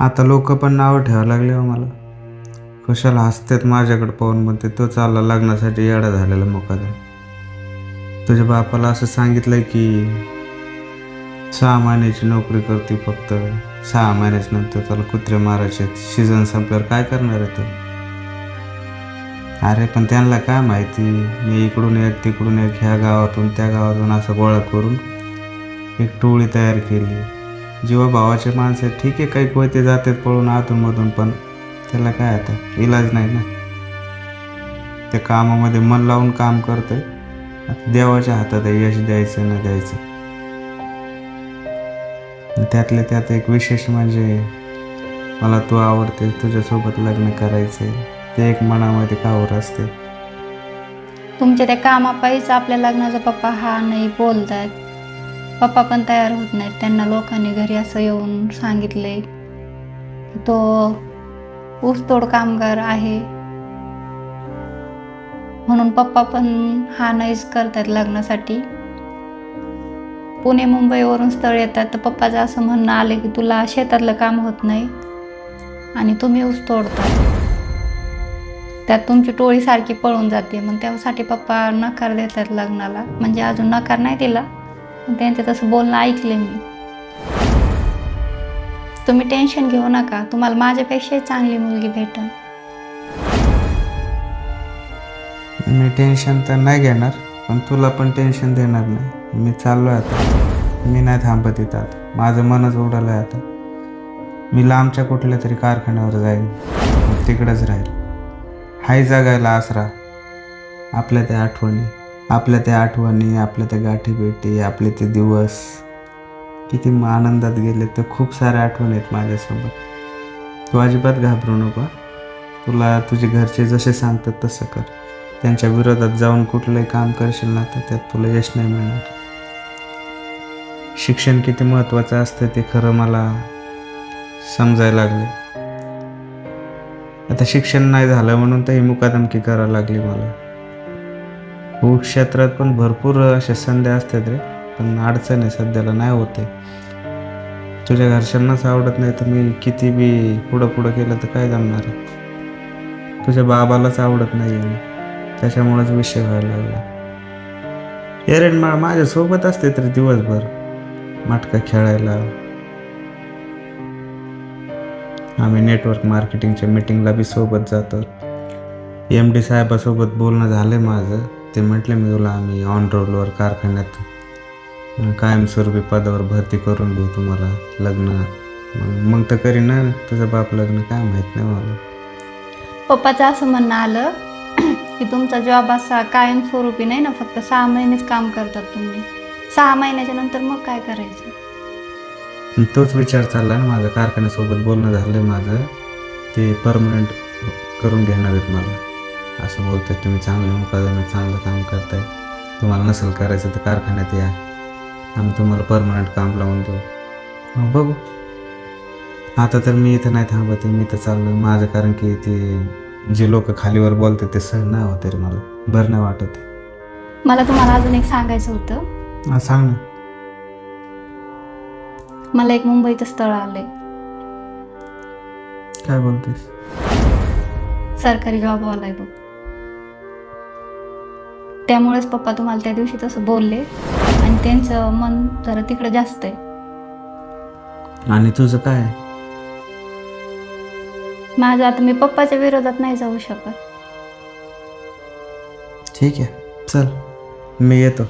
आता लोक पण नावं ठेवायला लागले हो मला. कशाला हसतात माझ्याकडे पाहून म्हणते तो चालला लग्नासाठी येडा झालेला मुकादम तुझ्या बापाला असं सांगितलं की सहा महिन्याची नोकरी करते फक्त सहा महिन्याच्या नंतर त्याला कुत्रे मारायचे सीझन संपल्यावर काय करणार आहे ते? अरे पण त्यांना काय माहिती? मी इकडून एक तिकडून एक ह्या गावातून त्या गावातून असं गोळा करून एक टोळी तयार केली. जीवा भावाचे माणसं ठीक आहे काही कोयते जातात पळून आतूनमधून पण त्याला काय आता? इलाज नाही ना. त्या कामामध्ये मन लावून काम करतंय. आता देवाच्या हातात आहे यश द्यायचं न द्यायचं. त्यातले त्यात एक विशेष म्हणजे मला तू आवडते तुझ्यासोबत लग्न करायचे ते एक मनामध्ये कावर असते तुमच्या त्या कामापायीच आपल्या लग्नाचा पप्पा हा नाही बोलतायत. पप्पा पण तयार होत नाहीत. त्यांना लोकांनी घरी असं येऊन सांगितले तो ऊसतोड कामगार आहे. म्हणून पप्पा पण हा नाहीच करतात लग्नासाठी. पुणे मुंबईवरून स्थळ येतात. तर पप्पाचं असं म्हणणं आले की तुला शेतातलं काम होत नाही आणि तुम्ही ऊस तोडता. त्यात तुमची टोळी सारखी पळून जाते. मग त्यासाठी पप्पा नकार देतात लग्नाला. म्हणजे अजून नकार नाही दिला. त्यांचं तसं बोलणं ऐकले मी. तुम्ही टेन्शन घेऊ नका. तुम्हाला माझ्यापेक्षाही चांगली मुलगी भेटेल मी टेन्शन तर नाही घेणार पण तुला पण टेन्शन देणार नाही. मी चाललो आहे आता. मी नाही थांबत इथं आता. माझं मनच उडालं आहे आता. मी लांबच्या कुठल्या तरी कारखान्यावर जाईन. तिकडंच राहील. हाय जगायला आसरा. आपल्या त्या आठवणी. आपल्या त्या आठवणी आपल्या त्या गाठीभेटी आपले ते दिवस. किती आनंदात गेले. तर खूप साऱ्या आठवणी आहेत माझ्यासोबत. तू अजिबात घाबरू नको तुला तुझे घरचे जसे सांगतात तसं कर. त्यांच्या विरोधात जाऊन कुठलंही काम करशील ना तर त्यात तुला यश नाही मिळणार. शिक्षण किती महत्त्वाचं असतं ते खरं मला समजायला लागले आता शिक्षण नाही झालं म्हणून तर ही मुकादमकी करायला लागली मला. भू क्षेत्रात पण भरपूर अशा संधी असतात रे पण अडचण आहे सध्याला नाही होते तुझ्या घरच्यांनाच आवडत नाही तर मी किती बी पुढं पुढं केलं तर काय जमणार आहे? तुझ्या बाबालाच आवडत नाही आहे. त्याच्यामुळेच विषय व्हायला लागला. एरेन मा माझ्यासोबत असते तर दिवसभर. मटका खेळायला. आम्ही नेटवर्क मार्केटिंगच्या मीटिंगला बी सोबत जातो. एम डी साहेबासोबत बोलणं झालं आहे माझं. ते म्हटले मी तुला आम्ही ऑन रोडवर कारखान्यात कायमस्वरूपी पदावर भरती करून घेऊ तुम्हाला लग्न. मग मग तर करीन ना तुझं बाप लग्न काय माहीत नाही मला. पप्पाचं असं म्हणणं आलं की तुमचा जॉब असा कायमस्वरूपी नाही ना फक्त सहा महिनेच काम करतात तुम्ही. सहा महिन्याच्या नंतर मग काय करायचं? तोच विचार चालला ना माझं. कारखान्यासोबत बोलणं झालं माझं. ते परमनंट करून घेणार आहेत मला. असं बोलतात तुम्ही चांगले मुकादमे चांगलं काम करताय. तुम्हाला नसेल करायचं तर कारखान्यात या. आम्ही तुम्हाला परमनंट काम लावून देऊ. मग बघू. आता तर मी इथं नाही थांबत मी तर चाललो माझं कारण की ते जे लोक खालीवर बोलतात ते सहन नाही होते रे मला. बरं नाही वाटत. मला तुम्हाला अजून एक सांगायचं होतं. हा सांग ना. मला एक मुंबईचं स्थळ आलंय. काय बोलतेस सरकारी जॉबवाला आहे बघ. त्यामुळेच पप्पा तुम्हाला त्या दिवशी तसं बोलले. आणि त्यांचं मन जरा तिकडे जास्त आहे. आणि तुझं काय? माझं आता मी पप्पाच्या विरोधात नाही जाऊ शकत. ठीक आहे चल मी येतो.